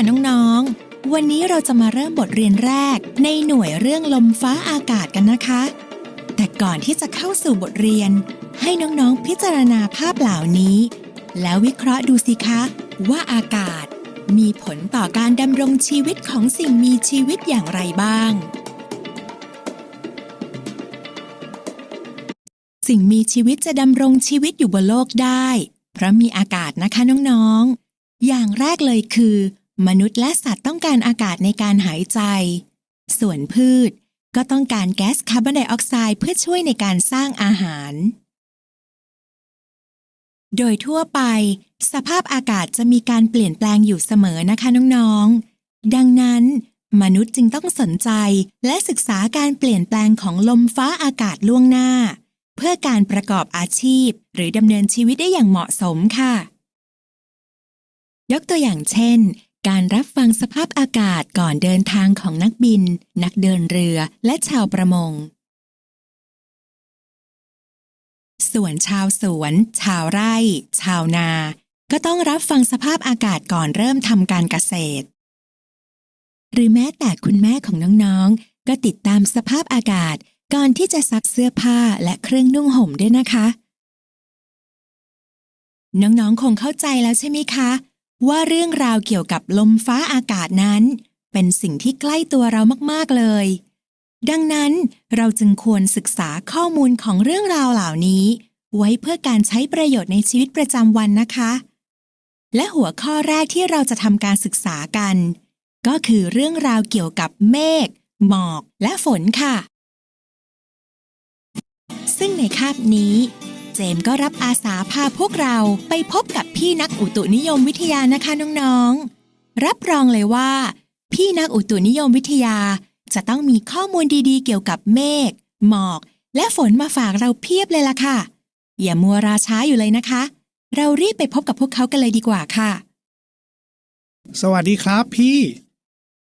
ค่ะน้องๆ วันนี้เราจะมาเริ่มบทเรียนแรก ในหน่วยเรื่องลมฟ้าอากาศกันนะคะ แต่ก่อนที่จะเข้าสู่บทเรียน ให้น้องๆพิจารณาภาพเหล่านี้ แล้ววิเคราะห์ดูสิคะ ว่าอากาศ มีผลต่อการดำรงชีวิตของสิ่งมีชีวิตอย่างไรบ้าง สิ่งมีชีวิตจะดำรงชีวิตอยู่บนโลกได้ เพราะมีอากาศนะคะน้องๆอย่างแรกเลยคือ มนุษย์และสัตว์ต้องการอากาศในการหายใจ ส่วนพืชก็ต้องการแก๊สคาร์บอนไดออกไซด์เพื่อช่วยในการสร้างอาหาร โดยทั่วไป สภาพอากาศจะมีการเปลี่ยนแปลงอยู่เสมอนะคะน้องๆ ดังนั้น มนุษย์จึงต้องสนใจและศึกษาการเปลี่ยนแปลงของลมฟ้าอากาศล่วงหน้า เพื่อการประกอบอาชีพ หรือดำเนินชีวิตได้อย่างเหมาะสมค่ะ ยกตัวอย่างเช่น การรับฟังสภาพอากาศก่อนเดินทางของนักบิน นักเดินเรือและชาวประมง ส่วนชาวสวน ชาวไร่ ชาวนา ก็ต้องรับฟังสภาพอากาศก่อนเริ่มทำการเกษตร หรือแม้แต่คุณแม่ของน้องๆ ก็ติดตามสภาพอากาศก่อนที่จะซักเสื้อผ้าและเครื่องนุ่งห่มด้วยนะคะ น้องๆ คงเข้าใจแล้วใช่ไหมคะ ว่าเรื่องราวเกี่ยวกับลมฟ้าอากาศนั้น เป็นสิ่งที่ใกล้ตัวเรามาก ๆ เลย ดังนั้นเราจึงควรศึกษาข้อมูลของเรื่องราวเหล่านี้ ไว้เพื่อการใช้ประโยชน์ในชีวิตประจำวันนะคะ และหัวข้อแรกที่เราจะทำการศึกษากัน ก็คือเรื่องราวเกี่ยวกับเมฆหมอก และฝนค่ะ ซึ่งในคาบนี้ เจมส์ก็รับอาสาพาพวกเราไปพบกับพี่นักอุตุนิยมวิทยานะคะน้องๆ รับรองเลยว่า พี่นักอุตุนิยมวิทยา จะต้องมีข้อมูลดีๆ เกี่ยวกับเมฆหมอก และฝนมาฝากเราเพียบเลยล่ะค่ะ อย่ามัวราช้าอยู่เลยนะคะ เรารีบไปพบกับพวกเขากันเลยดีกว่าค่ะ สวัสดีครับพี่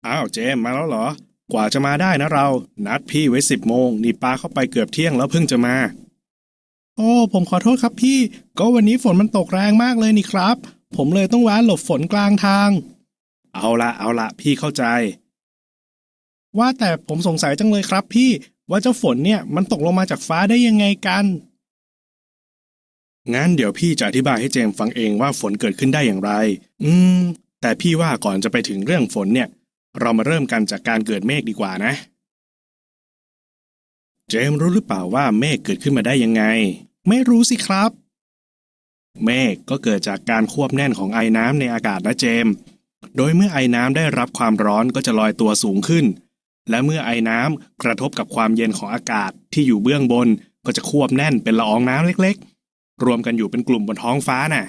อ้าวเจมมาแล้วเหรอ กว่าจะมาได้นะเรา นัดพี่ไว้สิบโมงนี่ปาเข้าไปเกือบเที่ยงแล้วเพิ่งจะมา โอ้ผมขอโทษครับพี่ ก็วันนี้ฝนมันตกแรงมากเลยนี่ครับ ผมเลยต้องแวะหลบฝนกลางทาง เอาละเอาละพี่เข้าใจ ว่าแต่ผมสงสัยจังเลยครับ พี่ว่าเจ้าฝนเนี่ยมันตกลงมาจากฟ้าได้ยังไงกันงั้นเดี๋ยวพี่จะอธิบายให้เจมส์ฟังเองว่าฝนเกิดขึ้นได้อย่างไร อืม แต่พี่ว่าก่อนจะไปถึงเรื่องฝนเนี่ย เรามาเริ่มกันจากการเกิดเมฆดีกว่านะ เจมส์รู้หรือเปล่าว่าเมฆเกิดขึ้นมาได้ยังไง ไม่รู้สิครับ เมฆก็เกิดจากการควบแน่นของไอน้ำในอากาศนะเจมส์โดยเมื่อไอน้ำได้รับความร้อนก็จะลอยตัวสูงขึ้น และเมื่อไอน้ำกระทบกับความเย็นของอากาศที่อยู่เบื้องบนก็จะควบแน่นเป็นละอองน้ำเล็กๆ รวมกันอยู่เป็นกลุ่มบนท้องฟ้าน่ะ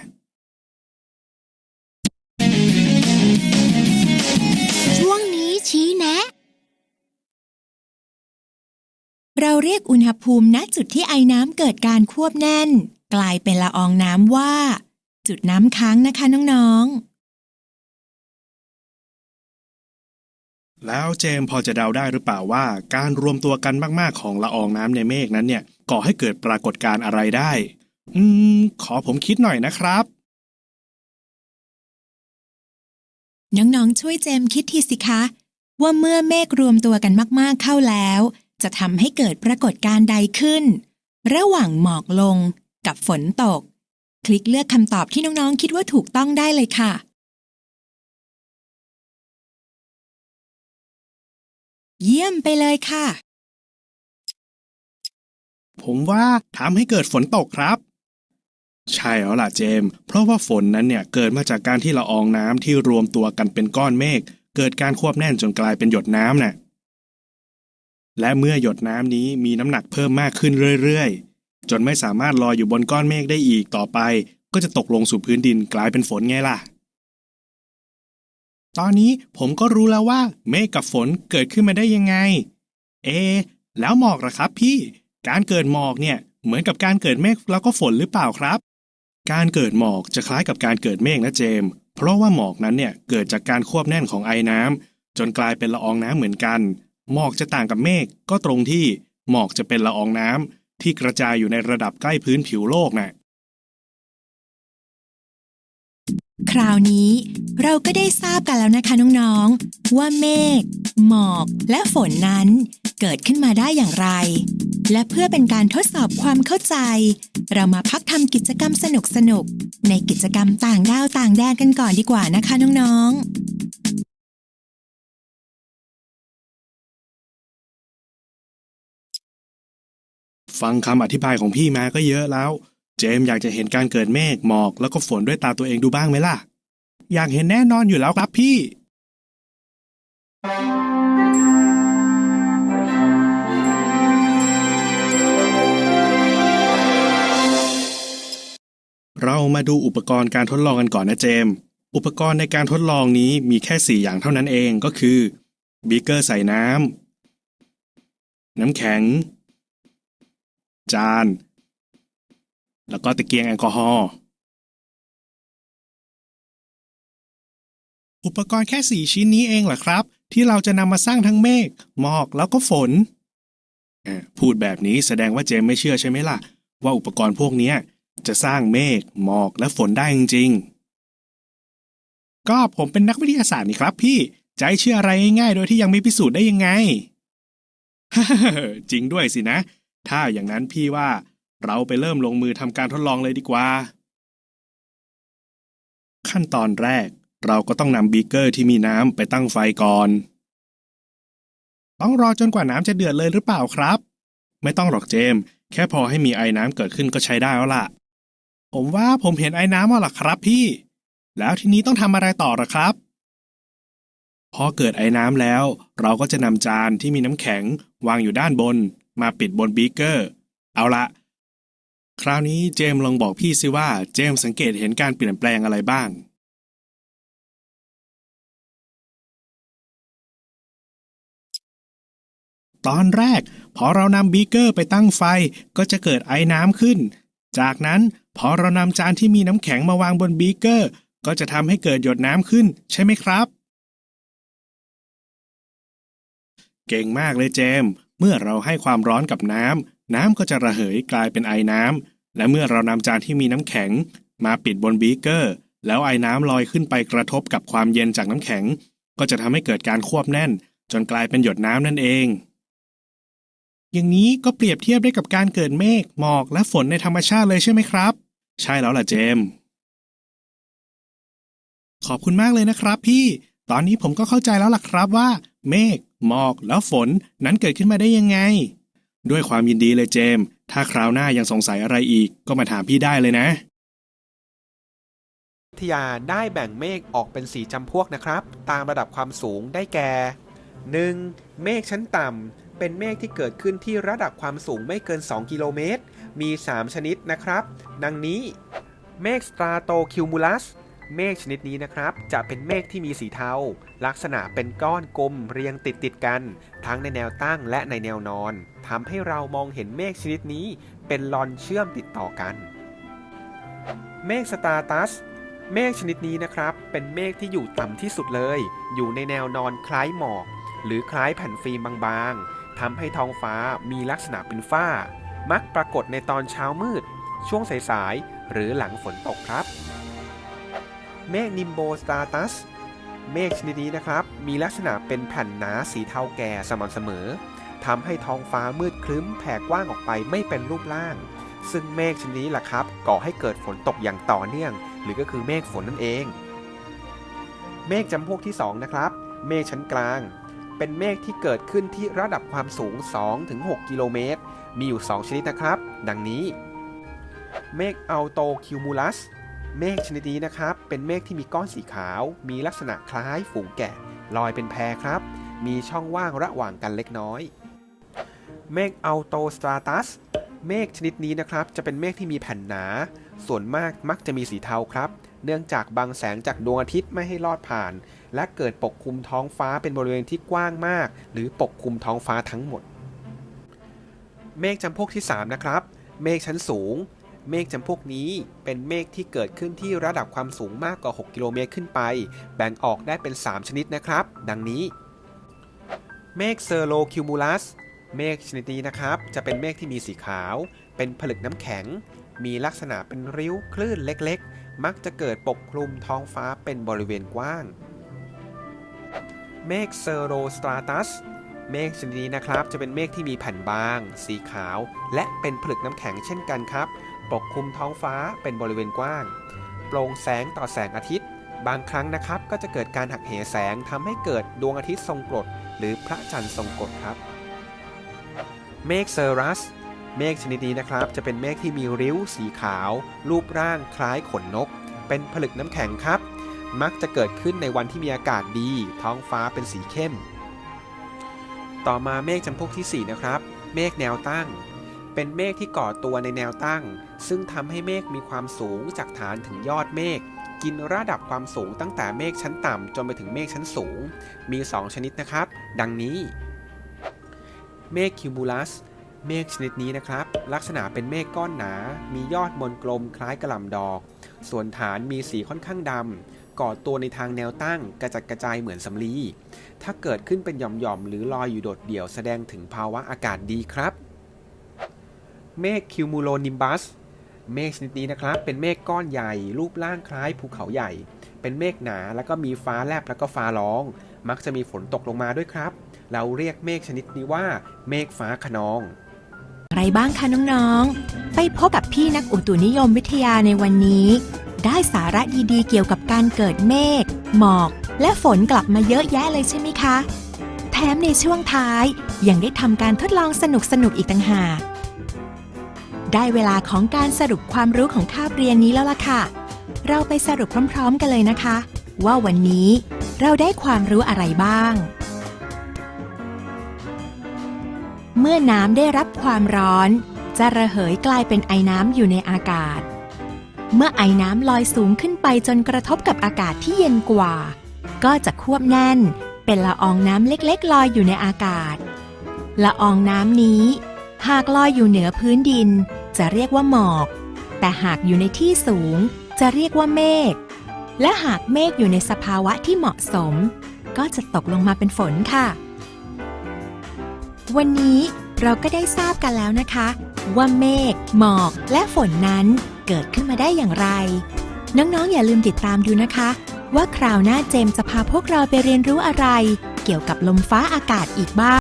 ช่วงนี้ชี้แนะ เราเรียกอุณหภูมิณจุดที่ไอน้ำเกิดการควบแน่น กลายเป็นละอองน้ำว่า จุดน้ำค้างนะคะน้องๆ แล้วเจมส์พอจะเดาได้หรือเปล่าว่า การรวมตัวกันมากๆของละอองน้ำในเมฆนั้นเนี่ยก่อให้เกิดปรากฏการณ์อะไรได้ อืม ขอผมคิดหน่อยนะครับน้องๆ ช่วยเจมส์คิดทีสิคะ ว่าเมื่อเมฆรวมตัวกันมากๆเข้าแล้ว จะทำให้เกิดปรากฏการณ์ใดขึ้น ระหว่างหมอกลงกับฝนตก คลิกเลือกคำตอบที่น้องๆ คิดว่าถูกต้องได้เลยค่ะ เยี่ยมไปเลยค่ะ ผมว่าทำให้เกิดฝนตกครับ ใช่แล้วล่ะเจมส์เพราะว่าฝนนั้นเนี่ยเกิดมาจากการที่ละอองน้ำที่รวมตัวกันเป็นก้อนเมฆเกิดการควบแน่นจนกลายเป็นหยดน้ำน่ะ และเมื่อหยดน้ำนี้มีน้ำหนักเพิ่มมากขึ้นเรื่อยๆ จนไม่สามารถลอยอยู่บนก้อนเมฆได้อีกต่อไป ก็จะตกลงสู่พื้นดินกลายเป็นฝนไงล่ะ ตอนนี้ผมก็รู้แล้วว่า เมฆกับฝนเกิดขึ้นมาได้ยังไง เอะแล้วหมอกล่ะครับพี่ การเกิดหมอกเนี่ยเหมือนกับการเกิดเมฆแล้วก็ฝนหรือเปล่าครับ การเกิดหมอกจะคล้ายกับการเกิดเมฆนะเจม เพราะว่าหมอกนั้นเนี่ยเกิดจากการควบแน่นของไอน้ำจนกลายเป็นละอองน้ำเหมือนกัน หมอกจะต่างกับเมฆก็ตรงที่หมอกจะเป็นละอองน้ำที่กระจายอยู่ในระดับใกล้พื้นผิวโลกน่ะคราวนี้เราก็ได้ทราบกันแล้วนะคะน้องๆ ว่าเมฆหมอกและฝนนั้น เกิดขึ้นมาได้อย่างไร และเพื่อเป็นการทดสอบความเข้าใจ เรามาพักทำกิจกรรมสนุกๆ ในกิจกรรมต่างดาวต่างแดนกันก่อนดีกว่านะคะน้องๆ ฟังคำอธิบายของพี่มาก็เยอะแล้ว เจมอยากจะเห็นการเกิดเมฆหมอกแล้วก็ฝนด้วยตาตัวเองดูบ้างไหมล่ะ อยากเห็นแน่นอนอยู่แล้วครับพี่ เรามาดูอุปกรณ์การทดลองกันก่อนนะเจม อุปกรณ์ในการทดลองนี้มีแค่ 4 อย่างเท่านั้นเองก็คือบีเกอร์ใส่น้ำน้ำแข็ง จาน แล้วก็ตะเกียงแอลกอฮอล์อุปกรณ์แค่สี่ชิ้นนี้เองเหรอครับ ที่เราจะนำมาสร้างทั้งเมฆหมอกแล้วก็ฝน พูดแบบนี้แสดงว่าเจมไม่เชื่อใช่ไหมล่ะ ว่าอุปกรณ์พวกนี้จะสร้างเมฆหมอกและฝนได้จริงๆ ก็ผมเป็นนักวิทยาศาสตร์นี่ครับพี่จะให้เชื่ออะไรง่ายๆ โดยที่ยังไม่พิสูจน์ได้ยังไงจริงด้วยสินะ ถ้าอย่างนั้นพี่ว่าเราไปเริ่มลงมือทำการทดลองเลยดีกว่า ขั้นตอนแรกเราก็ต้องนำบีเกอร์ที่มีน้ำไปตั้งไฟก่อน ต้องรอจนกว่าน้ำจะเดือดเลยหรือเปล่าครับ ไม่ต้องหรอกเจมส์แค่พอให้มีไอ้น้ำเกิดขึ้นก็ใช้ได้แล้วล่ะ ผมว่าผมเห็นไอ้น้ำแล้วล่ะครับพี่ แล้วทีนี้ต้องทำอะไรต่อหรอครับ พอเกิดไอ้น้ำแล้ว เราก็จะนำจานที่มีน้ำแข็งวางอยู่ด้านบน มาปิดบนบีเกอร์ เอาละ คราวนี้เจมลองบอกพี่สิว่าเจมสังเกตเห็นการเปลี่ยนแปลงอะไรบ้างตอนแรก พอเรานำบีเกอร์ไปตั้งไฟก็จะเกิดไอ้น้ำขึ้น จากนั้นพอเรานำจานที่มีน้ำแข็งมาวางบนบีเกอร์ ก็จะทำให้เกิดหยดน้ำขึ้น ใช่ไหมครับ เก่งมากเลยเจม เมื่อเราให้ความร้อนกับน้ำ น้ำก็จะระเหยกลายเป็นไอน้ำ และเมื่อเรานำจานที่มีน้ำแข็ง มาปิดบนบีเกอร์ แล้วไอน้ำลอยขึ้นไปกระทบกับความเย็นจากน้ำแข็ง ก็จะทำให้เกิดการควบแน่น จนกลายเป็นหยดน้ำนั่นเอง อย่างนี้ก็เปรียบเทียบได้กับการเกิดเมฆหมอกและฝนในธรรมชาติเลยใช่ไหมครับ ใช่แล้วล่ะเจม ขอบคุณมากเลยนะครับ พี่ ตอนนี้ผมก็เข้าใจแล้วล่ะครับว่า เมฆ หมอกแล้วฝนนั้นเกิดขึ้นมาได้ยังไง ด้วยความยินดีเลยเจม ถ้าคราวหน้ายังสงสัยอะไรอีกก็มาถามพี่ได้เลยนะ วิทยาได้แบ่งเมฆออกเป็น4จำพวกนะครับ ตามระดับความสูงได้แก่ 1. เมฆชั้นต่ำเป็นเมฆที่เกิดขึ้นที่ระดับความสูงไม่เกิน 2 กิโลเมตร มี 3 ชนิดนะครับ ดังนี้ เมฆสตราโตคิวมูลัส เมฆชนิดนี้นะครับ จะเป็นเมฆที่มีสีเทา ลักษณะเป็นก้อนกลมเรียงติดติดกัน ทั้งในแนวตั้งและในแนวนอนทำให้เรามองเห็นเมฆชนิดนี้ เป็นลอนเชื่อมติดต่อกัน เมฆสตาตัสเมฆชนิดนี้นะครับ เป็นเมฆที่อยู่ต่ำที่สุดเลย อยู่ในแนวนอนคล้ายหมอก หรือคล้ายแผ่นฟิล์มบางๆทำให้ท้องฟ้ามีลักษณะเป็นฝ้า มักปรากฏในตอนเช้ามืด ช่วงสายๆหรือหลังฝนตกครับ เมฆนิมโบสตาตัสเมฆชนิดนี้นะครับ มีลักษณะเป็นแผ่นหนาสีเทาแก่สม่ำเสมอทำให้ท้องฟ้ามืดครึ้มแผ่กว้างออกไปไม่เป็นรูปร่าง ซึ่งเมฆชนิดนี้แหละครับ ก่อให้เกิดฝนตกอย่างต่อเนื่อง หรือก็คือเมฆฝนนั่นเอง เมฆจำพวกที่ 2 นะครับ เมฆชั้นกลาง เป็นเมฆที่เกิดขึ้นที่ระดับความสูง 2-6 กิโลเมตร มีอยู่ 2 ชนิดนะครับ ดังนี้ เมฆอัลโตคิวมูลัส เมฆชนิดนี้นะครับ เป็นเมฆที่มีก้อนสีขาว มีลักษณะคล้ายฝูงแกะ ลอยเป็นแพครับ มีช่องว่างระหว่างกันเล็กน้อย เมฆอัลโตสตราตัส เมฆชนิดนี้นะครับ จะเป็นเมฆที่มีแผ่นหนา ส่วนมากมักจะมีสีเทาครับ เนื่องจากบังแสงจากดวงอาทิตย์ไม่ให้ลอดผ่าน และเกิดปกคลุมท้องฟ้าเป็นบริเวณที่กว้างมาก หรือปกคลุมท้องฟ้าทั้งหมด เมฆจำพวกที่ 3 นะครับ เมฆชั้นสูง เมฆจำพวกนี้เป็นเมฆที่เกิดขึ้นที่ระดับความสูงมากกว่า 6 กิโลเมตรขึ้นไป แบ่งออกได้เป็น 3 ชนิดนะครับ ดังนี้ เมฆเซอร์โลคิวมูลัส เมฆชนิดนี้นะครับ จะเป็นเมฆที่มีสีขาว เป็นผลึกน้ำแข็ง มีลักษณะเป็นริ้วคลื่นเล็กๆ มักจะเกิดปกคลุมท้องฟ้าเป็นบริเวณกว้าง เมฆเซโรสตราตัสเมฆชนิดนี้นะครับจะเป็นเมฆที่มีแผ่นบาง สีขาว และเป็นผลึกน้ำแข็งเช่นกันครับ ปกคลุมท้องฟ้าเป็นบริเวณกว้าง โปร่งแสงต่อแสงอาทิตย์ บางครั้งนะครับก็จะเกิดการหักเหแสงทำให้เกิดดวงอาทิตย์ทรงกรดหรือพระจันทร์ทรงกรดครับ เมฆเซอรัส เมฆชนิดนี้นะครับ จะเป็นเมฆที่มีริ้วสีขาว รูปร่างคล้ายขนนก เป็นผลึกน้ำแข็งครับ มักจะเกิดขึ้นในวันที่มีอากาศดี ท้องฟ้าเป็นสีเข้ม ต่อมาเมฆจำพวกที่ 4 นะครับ เมฆแนวตั้ง เป็นเมฆที่ก่อตัวในแนวตั้ง ซึ่งทำให้เมฆมีความสูงจากฐานถึงยอดเมฆกินระดับความสูงตั้งแต่เมฆชั้นต่ำจนไปถึงเมฆชั้นสูง มี 2 ชนิดนะครับ ดังนี้ เมฆคิวบูลัส เมฆชนิดนี้นะครับ ลักษณะเป็นเมฆก้อนหนา มียอดมนกลมคล้ายกระหล่ำดอก ส่วนฐานมีสีค่อนข้างดำก่อตัวในทางแนวตั้งกระจัดกระจายเหมือนสำลี ถ้าเกิดขึ้นเป็นหย่อมๆหรือลอยอยู่โดดเดี่ยวแสดงถึงภาวะอากาศดีครับ เมฆคิวมูโลนิมบัส เมฆชนิดนี้นะครับ เป็นเมฆก้อนใหญ่ รูปร่างคล้ายภูเขาใหญ่ เป็นเมฆหนาแล้วก็มีฟ้าแลบแล้วก็ฟ้าร้อง มักจะมีฝนตกลงมาด้วยครับ เราเรียกเมฆชนิดนี้ว่า เมฆฟ้าขนองอะไรบ้างคะน้องๆ ไปพบกับพี่นักอุตุนิยมวิทยาในวันนี้ ได้สาระดีๆ เกี่ยวกับการเกิดเมฆหมอก และฝนกลับมาเยอะแยะเลยใช่ไหมคะ แถมในช่วงท้ายยังได้ทำการทดลองสนุกๆ อีกต่างหาก ได้เวลาของการสรุปความรู้ของคาบเรียนนี้แล้วล่ะค่ะ เราไปสรุปพร้อมๆกันเลยนะคะ ว่าวันนี้เราได้ความรู้อะไรบ้าง เมื่อน้ำได้รับความร้อน จะระเหยกลายเป็นไอน้ำอยู่ในอากาศ เมื่อไอน้ำลอยสูงขึ้นไปจนกระทบกับอากาศที่เย็นกว่า ก็จะควบแน่น เป็นละอองน้ำเล็กๆ ลอยอยู่ในอากาศ ละอองน้ำนี้หากลอยอยู่เหนือพื้นดิน จะเรียกว่าหมอก แต่หากอยู่ในที่สูง จะเรียกว่าเมฆ และหากเมฆอยู่ในสภาวะที่เหมาะสม ก็จะตกลงมาเป็นฝนค่ะ วันนี้เราก็ได้ทราบกันแล้วนะคะ ว่าเมฆหมอกและฝนนั้นเกิดขึ้นมาได้อย่างไร น้องๆอย่าลืมติดตามดูนะคะ ว่าคราวหน้าเจมส์จะพาพวกเราไปเรียนรู้อะไร เกี่ยวกับลมฟ้าอากาศอีกบ้าง